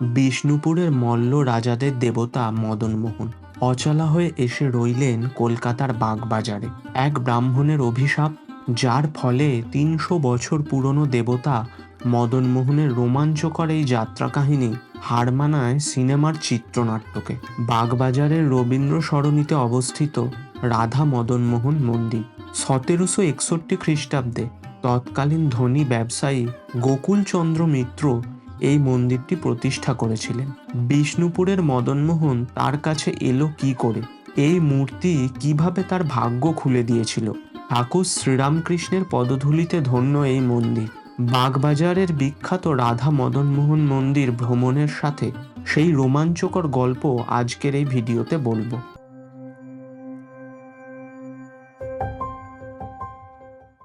বিষ্ণুপুরের মল্ল রাজাদের দেবতা মদনমোহন অচলা হয়ে এসে রইলেন কলকাতার বাগবাজারে। এক ব্রাহ্মণের অভিশাপ, যার ফলে তিনশো বছর পুরনো দেবতা মদনমোহনের রোমাঞ্চকর এই যাত্রা কাহিনী হার মানায় সিনেমার চিত্রনাট্যকে। বাগবাজারের রবীন্দ্র সরণিতে অবস্থিত রাধা মদনমোহন মন্দির, সতেরোশো একষট্টি খ্রিস্টাব্দে তৎকালীন ধনী ব্যবসায়ী গোকুলচন্দ্র মিত্র এই মন্দিরটি প্রতিষ্ঠা করেছিলেন। বিষ্ণুপুরের মদনমোহন তার কাছে এলো কি করে? এই মূর্তি কীভাবে তার ভাগ্য খুলে দিয়েছিল? ঠাকুর শ্রীরামকৃষ্ণের পদধূলিতে ধন্য এই মন্দির। বাগবাজারের বিখ্যাত রাধা মদনমোহন মন্দির ভ্রমণের সাথে সেই রোমাঞ্চকর গল্প আজকের এই ভিডিওতে বলব।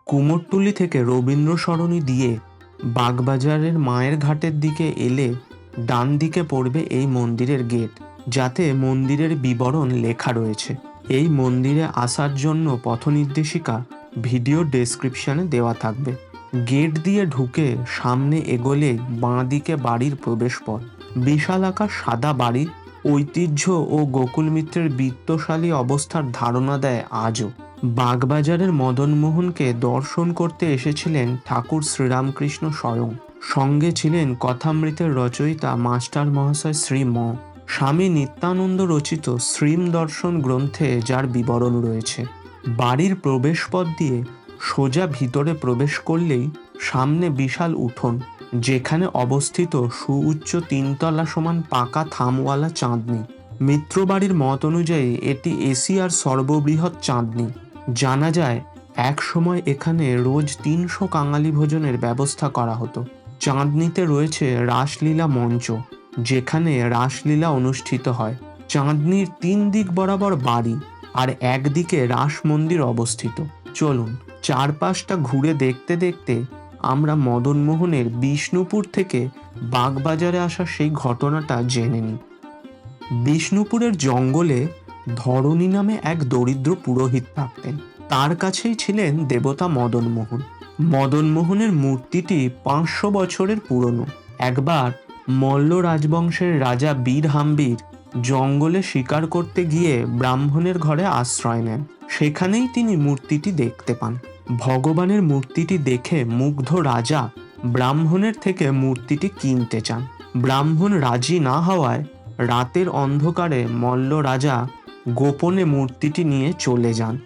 কুমোরটুলি থেকে রবীন্দ্র সরণি দিয়ে বাগবাজারের মায়ের ঘাটের দিকে এলে ডান দিকে পড়বে এই মন্দিরের গেট, যাতে মন্দিরের বিবরণ লেখা রয়েছে। এই মন্দিরে আসার জন্য পথনির্দেশিকা ভিডিও ডেসক্রিপশনে দেওয়া থাকবে। গেট দিয়ে ঢুকে সামনে এগোলে বাঁ দিকে বাড়ির প্রবেশপথ। বিশালাকার সাদা বাড়ি ঐতিহ্য ও গোকুল মিত্রের বিত্তশালী অবস্থার ধারণা দেয় আজও। বাগবাজারের মদনমোহনকে দর্শন করতে এসেছিলেন ঠাকুর শ্রীরামকৃষ্ণ স্বয়ং। সঙ্গে ছিলেন কথামৃতের রচয়িতা মাস্টার মহাশয় শ্রী ম। স্বামী নিত্যানন্দ রচিত শ্রীম দর্শন গ্রন্থে যার বিবরণ রয়েছে। বাড়ির প্রবেশপথ দিয়ে সোজা ভিতরে প্রবেশ করলেই সামনে বিশাল উঠোন, যেখানে অবস্থিত সুউচ্চ তিনতলা সমান পাকা থামওয়ালা চাঁদনি। মিত্রবাড়ির মত অনুযায়ী এটি এশিয়ার সর্ববৃহৎ চাঁদনি। জানা যায়, এক সময় এখানে রোজ তিনশো কাঙালি ভোজনের ব্যবস্থা করা হতো। চাঁদনিতে রয়েছে রাসলীলা মঞ্চ, যেখানে রাসলীলা অনুষ্ঠিত হয়। চাঁদনির তিন দিক বরাবর বাড়ি আর একদিকে রাস মন্দির অবস্থিত। চলুন, চারপাশটা ঘুরে দেখতে দেখতে আমরা মদনমোহনের বিষ্ণুপুর থেকে বাগবাজারে আসা সেই ঘটনাটা জেনে নিই। বিষ্ণুপুরের জঙ্গলে ধরণী নামে এক দরিদ্র পুরোহিত থাকতেন। তার কাছেই ছিলেন দেবতা মদনমোহন মদনমোহনের মূর্তিটি পাঁচশো বছরের পুরনো। একবার মল্ল রাজবংশের রাজা বীর হাম্বির জঙ্গলে শিকার করতে গিয়ে ব্রাহ্মণের ঘরে আশ্রয় নেন। সেখানেই তিনি মূর্তিটি দেখতে পান। ভগবানের মূর্তিটি দেখে মুগ্ধ রাজা ব্রাহ্মণের থেকে মূর্তিটি কিনতে চান। ব্রাহ্মণ রাজি না হওয়ায় রাতের অন্ধকারে মল্ল রাজা গোপনে মূর্তিটি নিয়ে চলে যান।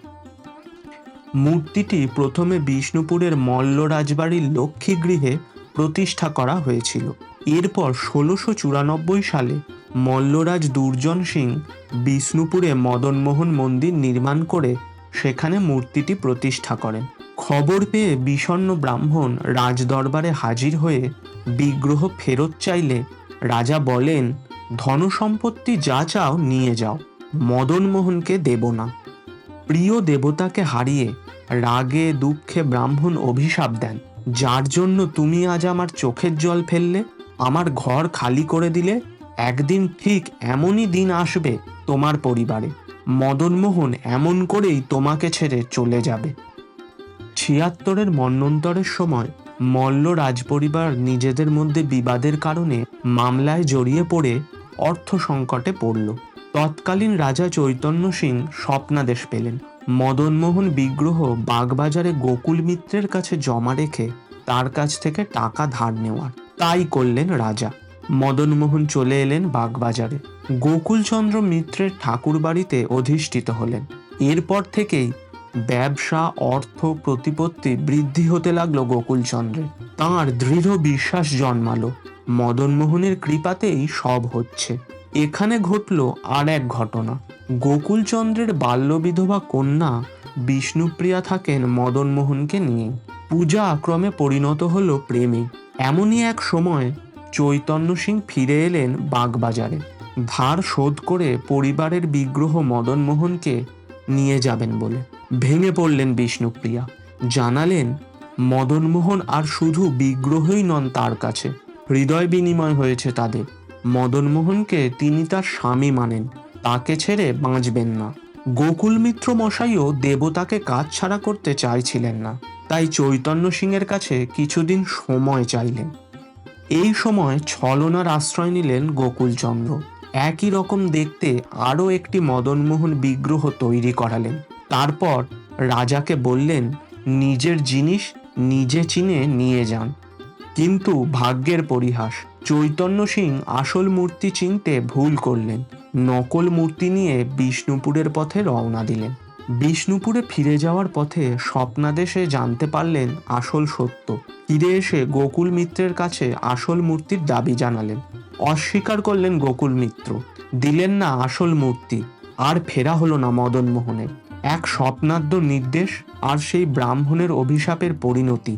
মূর্তিটি প্রথমে বিষ্ণুপুরের মল্ল রাজবাড়ির লক্ষ্মী গৃহে প্রতিষ্ঠা করা হয়েছিল। এরপর ষোলোশো চুরানব্বই সালে মল্লরাজ দুর্জন সিং বিষ্ণুপুরে মদনমোহন মন্দির নির্মাণ করে সেখানে মূর্তিটি প্রতিষ্ঠা করেন। খবর পেয়ে বিষণ্ণ ব্রাহ্মণ রাজদরবারে হাজির হয়ে বিগ্রহ ফেরত চাইলে রাজা বলেন, ধনসম্পত্তি যা চাও নিয়ে যাও। মদনমোহনকে দেব না। প্রিয় দেবতাকে হারিয়ে রাগে দুঃখে ব্রাহ্মণ অভিশাপ দেন। যার জন্য তুমি আজ আমার চোখের জল ফেললে, আমার ঘর খালি করে দিলে, একদিন ঠিক এমনই দিন আসবে তোমার পরিবারে। মদনমোহন এমন করেই তোমাকে ছেড়ে চলে যাবে। ছিয়াত্তরের মন্বন্তরের সময় মল্ল রাজপরিবার নিজেদের মধ্যে বিবাদের কারণে মামলায় জড়িয়ে পড়ে অর্থ সংকটে পড়ল। তৎকালীন রাজা চৈতন্য সিং স্বপ্নাদেশ পেলেন। মদনমোহন বিগ্রহ বাগবাজারে গোকুল মিত্রের কাছে জমা রেখে তার কাছ থেকে টাকা ধার নেওয়ার। তাই করলেন রাজা। মদনমোহন চলে এলেন বাগবাজারে। গোকুলচন্দ্র মিত্রের ঠাকুর বাড়িতে অধিষ্ঠিত হলেন। এরপর থেকেই ব্যবসা, অর্থ, প্রতিপত্তি বৃদ্ধি হতে লাগল গোকুলচন্দ্রের। তাঁর দৃঢ় বিশ্বাস জন্মালো। মদনমোহনের কৃপাতেই সব হচ্ছে। এখানে ঘটল আর এক ঘটনা। গোকুলচন্দ্রের বাল্যবিধবা কন্যা বিষ্ণুপ্রিয়া থাকেন মদনমোহনকে নিয়ে। পূজা আক্রমে পরিণত হলো প্রেমে। এমনই এক সময় চৈতন্য সিং ফিরে এলেন বাগবাজারে। ধার শোধ করে পরিবারের বিগ্রহ মদনমোহনকে নিয়ে যাবেন বলে। ভেঙে পড়লেন বিষ্ণুপ্রিয়া। জানালেন, মদনমোহন আর শুধু বিগ্রহই নন তার কাছে। হৃদয় বিনিময় হয়েছে তাদের। মদনমোহনকে তিনি তার স্বামী মানেন। তাকে ছেড়ে বাঁচবেন না। গোকুল মিত্র মশাইও দেবতাকে কাজ ছাড়া করতে চাইছিলেন না। তাই চৈতন্য সিংয়ের কাছে কিছুদিন সময় চাইলেন। এই সময় ছলনার আশ্রয় নিলেন গোকুলচন্দ্র। একই রকম দেখতে আরও একটি মদনমোহন বিগ্রহ তৈরি করালেন। তারপর রাজাকে বললেন, নিজের জিনিস নিজে চিনে নিয়ে যান। কিন্তু ভাগ্যের পরিহাস। চৈতন্য সিং আসল মূর্তি চিনতে ভুল করলেন। নকল মূর্তি নিয়ে বিষ্ণুপুরের পথে রওনা দিলেন। বিষ্ণুপুরে ফিরে যাওয়ার পথে স্বপ্নাদেশে জানতে পারলেন আসল সত্য। ফিরে এসে গোকুল মিত্রের কাছে আসল মূর্তির দাবি জানালেন। অস্বীকার করলেন গোকুল মিত্র। দিলেন না আসল মূর্তি। আর ফেরা হলো না মদন মোহনের এক স্বপ্নাদ্য নির্দেশ আর সেই ব্রাহ্মণের অভিশাপের পরিণতি।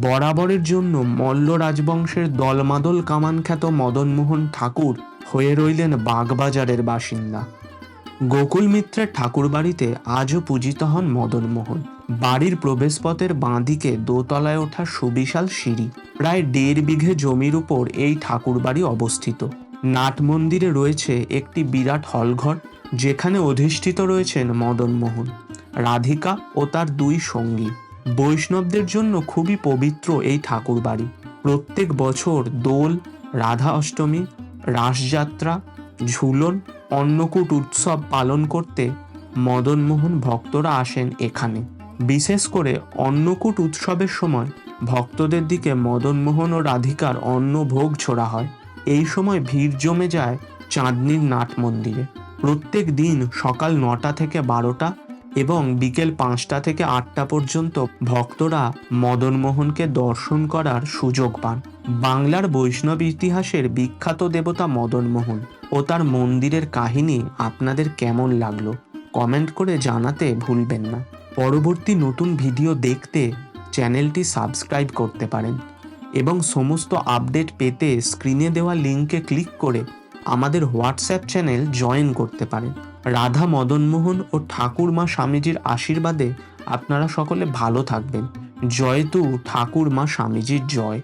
বরাবরের জন্য মল্ল রাজবংশের দলমাদল কামানখ্যাত মদনমোহন ঠাকুর হয়ে রইলেন বাগবাজারের বাসিন্দা। গোকুল মিত্রের ঠাকুর বাড়িতে আজও পূজিত হন মদনমোহন। বাড়ির প্রবেশপথের বাঁদিকে দোতলায় ওঠা সুবিশাল সিঁড়ি। প্রায় দেড় বিঘে জমির উপর এই ঠাকুর বাড়ি অবস্থিত। নাট মন্দিরে রয়েছে একটি বিরাট হলঘর, যেখানে অধিষ্ঠিত রয়েছেন মদনমোহন। রাধিকা ও তার দুই সঙ্গী। বৈষ্ণবদের জন্য খুবই পবিত্র এই ঠাকুর বাড়ি। প্রত্যেক বছর দোল, রাধা অষ্টমী, রাসযাত্রা, ঝুলন, অন্নকূট উৎসব পালন করতে মদনমোহন ভক্তরা আসেন এখানে। বিশেষ করে অন্নকূট উৎসবের সময় ভক্তদের দিকে মদনমোহন ও রাধিকার অন্ন ভোগ ছোড়া হয়। এই সময় ভিড় জমে যায় চাঁদনির নাট মন্দিরে। প্রত্যেক দিন সকাল নটা থেকে বারোটা এবং বিকেল পাঁচটা থেকে আটটা পর্যন্ত ভক্তরা মদনমোহনকে দর্শন করার সুযোগ পান। বাংলার বৈষ্ণব ইতিহাসের বিখ্যাত দেবতা মদনমোহন ও তার মন্দিরের কাহিনী আপনাদের কেমন লাগল কমেন্ট করে জানাতে ভুলবেন না। পরবর্তী নতুন ভিডিও দেখতে চ্যানেলটি সাবস্ক্রাইব করতে পারেন এবং সমস্ত আপডেট পেতে স্ক্রিনে দেওয়া লিঙ্কে ক্লিক করে আমাদের হোয়াটসঅ্যাপ চ্যানেল জয়েন করতে পারেন। রাধা মদনমোহন ও ঠাকুর মা স্বামীজির আশীর্বাদে আপনারা সকলে ভালো থাকবেন। জয়তু ঠাকুর মা স্বামীজির জয়।